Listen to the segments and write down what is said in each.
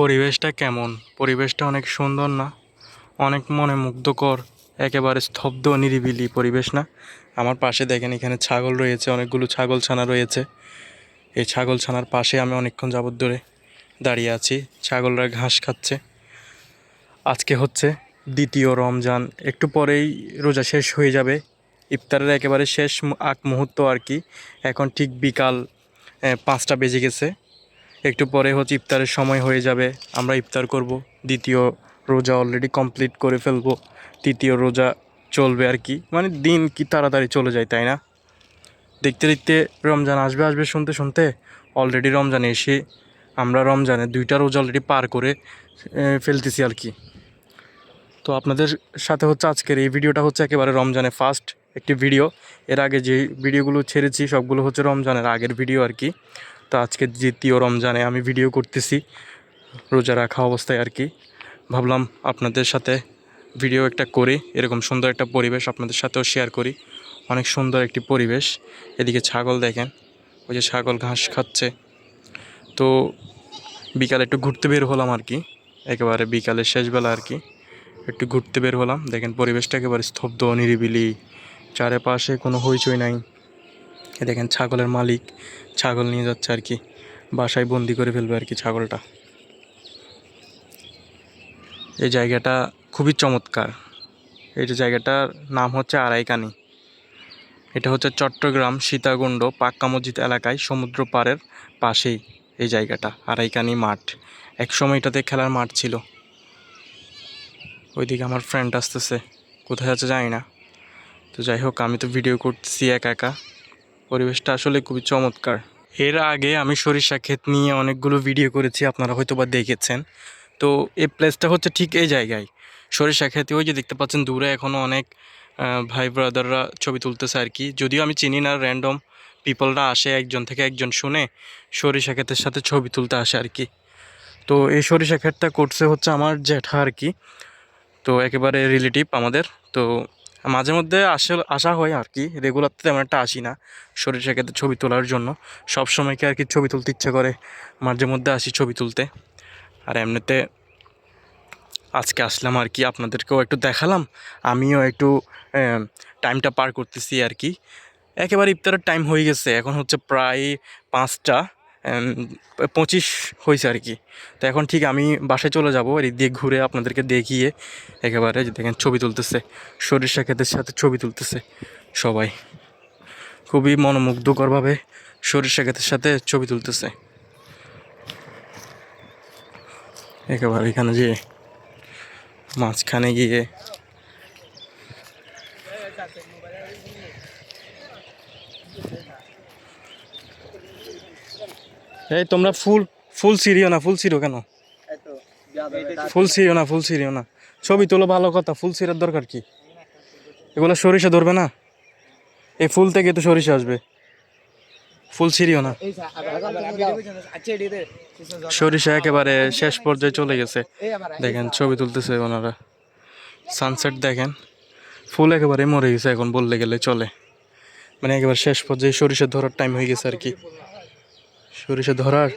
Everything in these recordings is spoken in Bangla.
পরিবেশটা কেমন? পরিবেশটা অনেক সুন্দর না? অনেক মনে মুগ্ধকর, একেবারে স্তব্ধ, নিরিবিলি পরিবেশ না? আমার পাশে দেখেন এখানে ছাগল রয়েছে, অনেকগুলো ছাগল ছানা রয়েছে। এই ছাগল ছানার পাশে আমি অনেকক্ষণ যাবত ধরে দাঁড়িয়ে আছি। ছাগলরা ঘাস খাচ্ছে। আজকে হচ্ছে দ্বিতীয় রমজান। একটু পরেই রোজা শেষ হয়ে যাবে। ইফতারের একেবারে শেষ আগ মুহূর্ত আর কি। এখন ঠিক বিকাল পাঁচটা বেজে গেছে। একটু পরে হচ্ছে ইফতারের সময় হয়ে যাবে। আমরা ইফতার করব। দ্বিতীয় রোজা অলরেডি কমপ্লিট করে ফেলব। তৃতীয় রোজা চলবে আর কি। মানে দিন কি তাড়াতাড়ি চলে যায়, তাই না? দেখতে দেখতে রমজান আসবে আসবে শুনতে শুনতে অলরেডি রমজানে এসে আমরা রমজানে দুইটা রোজা অলরেডি পার করে ফেলতেছি আর কি। তো আপনাদের সাথে হচ্ছে আজকের এই ভিডিওটা হচ্ছে একেবারে রমজানে ফার্স্ট একটি ভিডিও এর আগে যে ভিডিওগুলো ছেড়েছি, সবগুলো হচ্ছে রমজানের আগের ভিডিও আর কি। তো আজকে দ্বিতীয় রমজানে আমি ভিডিও করতেছি, রোজা রাখা অবস্থায় আর কি। ভাবলাম আপনাদের সাথে ভিডিও একটা করি, এরকম সুন্দর একটা পরিবেশ আপনাদের সাথেও শেয়ার করি। অনেক সুন্দর একটি পরিবেশ। এদিকে ছাগল দেখেন, ওই যে ছাগল ঘাস খাচ্ছে। তো বিকালে একটু ঘুরতে বের হলাম আর কি, একেবারে বিকালের শেষবেলা আর কি। একটু ঘুরতে বের হলাম, দেখেন পরিবেশটা একেবারে স্তব্ধ, নিরিবিলি। চারিপাশে কোনো হইচই নাই। দেখেন ছাগলের মালিক ছাগল নিয়ে যাচ্ছে আর কি। বাসায় বন্দি করে ফেলবে আর কি ছাগলটা। এই জায়গাটা খুবই চমৎকার। এই যে জায়গাটার নাম হচ্ছে আড়াইকানি। এটা হচ্ছে চট্টগ্রাম সীতাকুণ্ড পাক্কা মসজিদ এলাকায় সমুদ্র পাড়ের পাশেই এই জায়গাটা, আড়াইকানি মাঠ। এক সময় এটাতে খেলার মাঠ ছিল। ওইদিকে আমার ফ্রেন্ড আসতেছে। কোথায় আছে জানি না। তো যাই হোক, আমি তো ভিডিও করতেছি একা একা। পরিবেশটা আসলে খুবই চমৎকার। এর আগে আমি সরিষা ক্ষেত নিয়ে অনেকগুলো ভিডিও করেছি, আপনারা হয়তো বা দেখেছেন। তো এই প্লেসটা হচ্ছে ঠিক এই জায়গায়। সরিষা ক্ষেতে, ওই যে দেখতে পাচ্ছেন দূরে এখনও অনেক ভাই ব্রাদাররা ছবি তুলতেছে আর কি। যদিও আমি চিনি না র্যান্ডম পিপলরা আসে, একজন থেকে একজন শুনে সরিষা ক্ষেতের সাথে ছবি তুলতে আসে আর কি। তো এই সরিষা ক্ষেতটা করছে হচ্ছে আমার জ্যাঠা আর কি। তো একেবারে রিলেটিভ আমাদের। তো মাঝে মধ্যে আসে, আসা হয় আর কি। রেগুলার তো তেমন একটা আসি না। সরিষা ক্ষেতে ছবি তোলার জন্য। সব সময় কি আর কি ছবি তুলতে ইচ্ছে করে। মাঝে মধ্যে আসি ছবি তুলতে। আর এমনিতে আজকে আসলাম আর কি, আপনাদেরকেও একটু দেখালাম। আমিও একটু টাইমটা পার করতেছি আর কি। একেবারে ইফতারের টাইম হয়ে গেছে। এখন হচ্ছে প্রায় পাঁচটা। পঁচিশ হয়েছে আর কি। তো এখন ঠিক আমি বাসায় চলে যাব, এদিক দিয়ে ঘুরে আপনাদেরকে দেখিয়ে একেবারে যে দেখেন ছবি তুলতেছে, সরিষা ক্ষেতের সাথে ছবি তুলতেছে সবাই। খুবই মনোমুগ্ধকরভাবে সরিষা ক্ষেতের সাথে ছবি তুলতেছে। একেবারে এখানে যে মাঝখানে গিয়ে এই তোমরা ফুল ফুল সিরিও না ফুল সিরো কেন? ফুল সিরিও না ফুল সিরিও না। ছবি তোলো ভালো কথা ফুল সিরার দরকার কি? এগুলো সরিষা ধরবে না? এই ফুল থেকে তো সরিষা আসবে। ফুল সিরিও না। সরিষা একেবারে শেষ পর্যায়ে চলে গেছে। দেখেন ছবি তুলতেছে ওনারা। সানসেট দেখেন। ফুল একেবারে মরে গেছে এখন বললে গেলে চলে। মানে একেবারে শেষ পর্যায়ে সরিষা ধরার টাইম হয়ে গেছে আর কি। সরিষা ধরার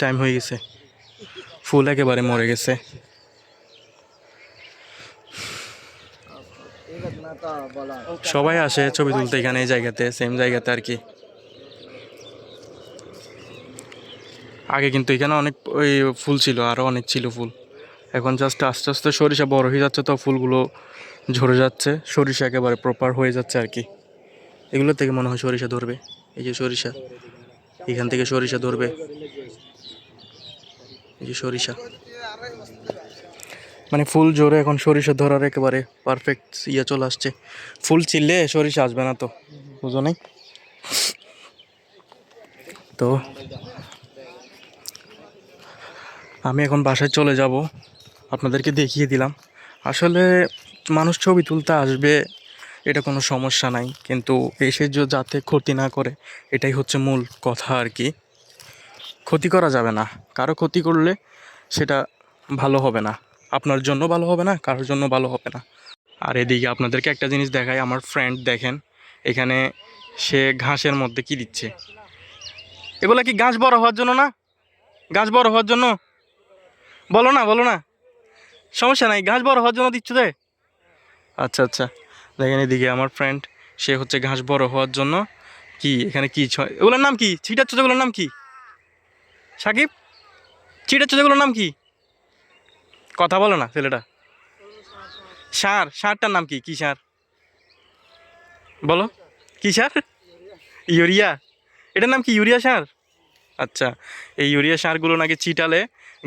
টাইম হয়ে গেছে। ফুল একেবারে মরে গেছে। সবাই আসে ছবি তুলতে এখানে, এই জায়গাতে সেম জায়গাতে আর কি। আগে কিন্তু এখানে অনেক ওই ফুল ছিল আরও অনেক ছিল ফুল। এখন জাস্ট আস্তে আস্তে সরিষা বড় হয়ে যাচ্ছে তো ফুলগুলো ঝরে যাচ্ছে, সরিষা একেবারে প্রপার হয়ে যাচ্ছে আর কি। এগুলো থেকে মনে হয় সরিষা ধরবে, এই যে সরিষা। এখান থেকে সরিষা ধরবে। এই যে সরিষা। মানে ফুল জোরে এখন সরিষা ধরার একেবারে পারফেক্ট ইয়ে চলে আসছে। ফুল চিললে সরিষা আসবে না তো, বুঝো নাই? তো আমি এখন বাসায় চলে যাব। আপনাদেরকে দেখিয়ে দিলাম। আসলে মানুষ ছবি তুলতে আসবে এটা কোনো সমস্যা নাই। কিন্তু এসে যে- যাতে ক্ষতি না করে, এটাই হচ্ছে মূল কথা আর কি। ক্ষতি করা যাবে না। কারও ক্ষতি করলে সেটা ভালো হবে না। আপনার জন্য ভালো হবে না, কারোর জন্য ভালো হবে না। আর এদিকে আপনাদেরকে একটা জিনিস দেখাই, আমার ফ্রেন্ড দেখেন, এখানে সে ঘাসের মধ্যে কি দিচ্ছে? এগুলো কি গাছ বড় হওয়ার জন্য না? গাছ বড় হওয়ার জন্য? বলো না বলো না। সমস্যা নাই, ঘাস বড় হওয়ার জন্য দিচ্ছ দে আচ্ছা আচ্ছা। দেখেন এদিকে আমার ফ্রেন্ড সে হচ্ছে ঘাস বড় হওয়ার জন্য কি, এখানে কি ছয়, এগুলোর নাম কি? ছিটাচ্ছ যেগুলোর নাম কি? সাকিব? ছিটাচ্ছ যেগুলোর নাম কি? কথা বলো না, ছেলেটা। সার, সারটার নাম কি? কি সার? বলো, কি সার? ইউরিয়া। এটার নাম কি, ইউরিয়া সার? আচ্ছা এই ইউরিয়া সারগুলো নাকি চিটালে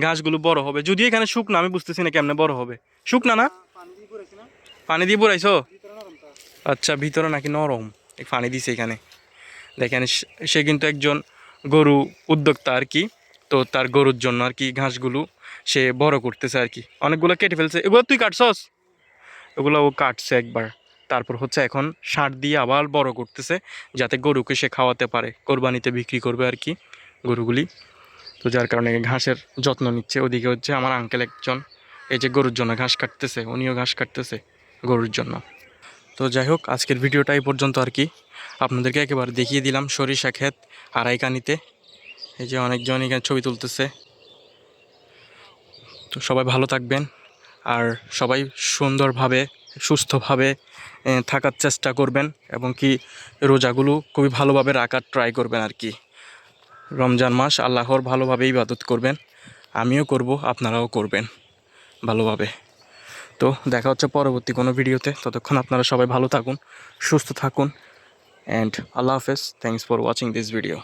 ঘাসগুলো বড় হবে। যদি এখানে শুকনো, আমি বুঝতেছি না কেমনে বড় হবে। শুকনা না? পানি দিয়ে পড়াইছো আচ্ছা ভিতরে নাকি নরম? পানি দিছে এখানে। দেখেন, সে- সে কিন্তু একজন গরু উদ্যোক্তা আর কি। তো তার গরুর জন্য আর কি ঘাসগুলো সে বড় করতেছে আর কি। অনেকগুলো কেটে ফেলছে। এগুলো তুই কাটছস? ওগুলো ও কাটছে একবার। তারপর হচ্ছে এখন সার দিয়ে আবার বড় করতেছে, যাতে গরুকে সে খাওয়াতে পারে। কোরবানিতে বিক্রি করবে আর কি গরুগুলি। তো যার কারণে ঘাসের যত্ন নিচ্ছে। ওদিকে হচ্ছে আমার আঙ্কেল একজন। এই যে গরুর জন্য ঘাস কাটতেছে, উনিও ঘাস কাটতেছে গরুর জন্য। তো যাই হোক, আজকের ভিডিওটা এই পর্যন্ত আর কি। আপনাদেরকে একেবারে দেখিয়ে দিলাম সরিষা ক্ষেত আড়াইকানিতে এই যে অনেকজন এখানে ছবি তুলতেছে। তো সবাই ভালো থাকবেন আর সবাই সুন্দরভাবে, সুস্থভাবে থাকার চেষ্টা করবেন এবং কি রোজাগুলো খুবই ভালোভাবে রাখার ট্রাই করবেন আর কি। রমজান মাস আল্লাহর ভালোভাবে ইবাদত করবেন। আমিও করব, আপনারাও করবেন ভালোভাবে। তো দেখা হচ্ছে পরবর্তী কোনো ভিডিওতে। ততক্ষণ আপনারা সবাই ভালো থাকুন, সুস্থ থাকুন অ্যান্ড আল্লাহ হাফেজ। Thanks for watching this video